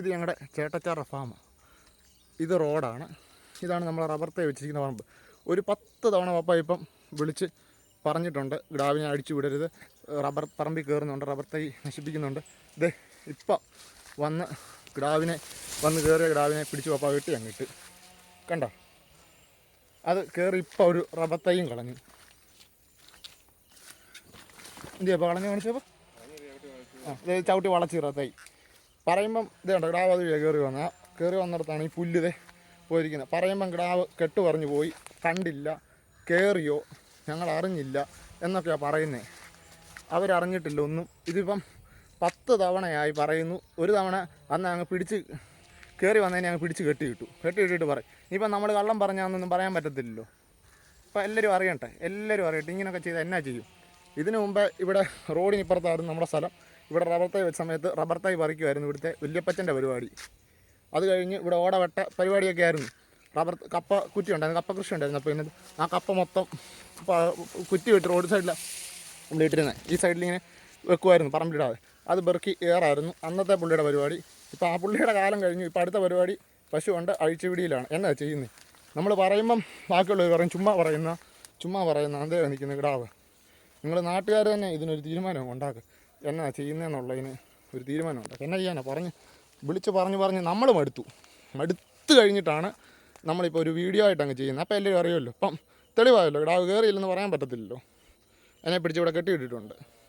ഇത് ഞങ്ങളുടെ ചേട്ടച്ചാറ ഫാം ഇത് റോഡാണ്. ഇതാണ് നമ്മൾ റബ്ബർ തൈ വെച്ചിരിക്കുന്ന പറമ്പ്. ഒരു പത്ത് തവണ പപ്പ ഇപ്പം വിളിച്ച് പറഞ്ഞിട്ടുണ്ട്. ഗ്രാവിനെ അടിച്ചു വിടരുത്. റബ്ബർ പറമ്പിൽ കയറുന്നുണ്ട് റബ്ബർ തൈ നശിപ്പിക്കുന്നുണ്ട്. ഇത് ഇപ്പം വന്ന് ഗ്രാവിനെ വന്ന് കയറിയ ഗ്രാവിനെ പിടിച്ച് പപ്പ വെട്ടി അങ്ങിട്ട് കണ്ടോ? അത് കയറി ഇപ്പം ഒരു റബ്ബർ തൈയും കളഞ്ഞു. എന്തിയപ്പോൾ കളഞ്ഞു കാണിച്ചപ്പോൾ ആ ചവിട്ടി വളച്ചിറ തൈ. പറയുമ്പം ഇത് കണ്ടോ കിടാവ് അത് കയറി വന്ന. കയറി വന്നിടത്താണ് ഈ പുല്ല് ഇതേ പോയിരിക്കുന്നത്. പറയുമ്പം ഗ്രാവ് കെട്ട് പറഞ്ഞു പോയി. കണ്ടില്ല കയറിയോ ഞങ്ങൾ അറിഞ്ഞില്ല എന്നൊക്കെയാണ് പറയുന്നത് അവരറിഞ്ഞിട്ടില്ല ഒന്നും. ഇതിപ്പം പത്ത് തവണയായി പറയുന്നു. ഒരു തവണ അന്ന് അങ്ങ് പിടിച്ച് കയറി വന്നതിനെ അങ്ങ് പിടിച്ച് കെട്ടി കിട്ടു കെട്ടി കിട്ടിയിട്ട് പറയും. ഇപ്പം നമ്മൾ കള്ളം പറഞ്ഞാന്നൊന്നും പറയാൻ പറ്റത്തില്ലല്ലോ. ഇപ്പം എല്ലാവരും അറിയട്ടെ. എല്ലാവരും അറിയട്ടെ. ഇങ്ങനെയൊക്കെ ചെയ്താൽ എന്നാ ചെയ്യും? ഇതിനു മുമ്പ് ഇവിടെ റോഡിനിപ്പുറത്തായിരുന്നു നമ്മുടെ സ്ഥലം. ഇവിടെ റബ്ബർ തൈ വെച്ച സമയത്ത് റബ്ബർ തൈ പറിക്കുമായിരുന്നു ഇവിടുത്തെ വല്യപ്പച്ചന്റെ പരിപാടി. അത് കഴിഞ്ഞ് ഇവിടെ ഓടവട്ട പരിപാടിയൊക്കെ ആയിരുന്നു. റബ്ബർ കപ്പ കുറ്റി ഉണ്ടായിരുന്നു കപ്പ കൃഷി ഉണ്ടായിരുന്നു. അപ്പോൾ ഇന്നത് ആ കപ്പ മൊത്തം കുറ്റി വിട്ട് റോഡ് സൈഡിൽ നമ്മൾ ഈ സൈഡിൽ ഇങ്ങനെ വെക്കുമായിരുന്നു പറമ്പിലിടാതെ അത് ബെറുക്കി ഏറായിരുന്നു. അന്നത്തെ പുള്ളിയുടെ പരിപാടി. ഇപ്പോൾ ആ പുള്ളിയുടെ കാലം കഴിഞ്ഞു. ഇപ്പോൾ അടുത്ത പരിപാടി പശു കൊണ്ട് അഴിച്ചുപിടിയിലാണ് എന്നാ ചെയ്യുന്നത് നമ്മൾ പറയുമ്പം ബാക്കിയുള്ളവർ പറയും ചുമ്മാ പറയുന്ന ചുമ്മാ പറയുന്ന അതേ നിൽക്കുന്ന കിടാവ്. നിങ്ങൾ നാട്ടുകാർ തന്നെ ഇതിനൊരു തീരുമാനം ഉണ്ടാക്കുക എന്നാ ചെയ്യുന്നതെന്നുള്ളതിന് ഒരു തീരുമാനമുണ്ട്. എന്നാ ചെയ്യാനാ? പറഞ്ഞ് വിളിച്ച് പറഞ്ഞ് പറഞ്ഞ് നമ്മൾ മടുത്തു. മടുത്ത് കഴിഞ്ഞിട്ടാണ് നമ്മളിപ്പോൾ ഒരു വീഡിയോ ആയിട്ട് അങ്ങ് ചെയ്യുന്നത്. അപ്പോൾ എല്ലാവരും അറിയുമല്ലോ അപ്പം തെളിവായല്ലോ കിടാവ് കയറിയില്ലെന്ന് പറയാൻ പറ്റത്തില്ലല്ലോ. എന്നെ പിടിച്ച് ഇവിടെ കെട്ടിയിട്ടിട്ടുണ്ട്.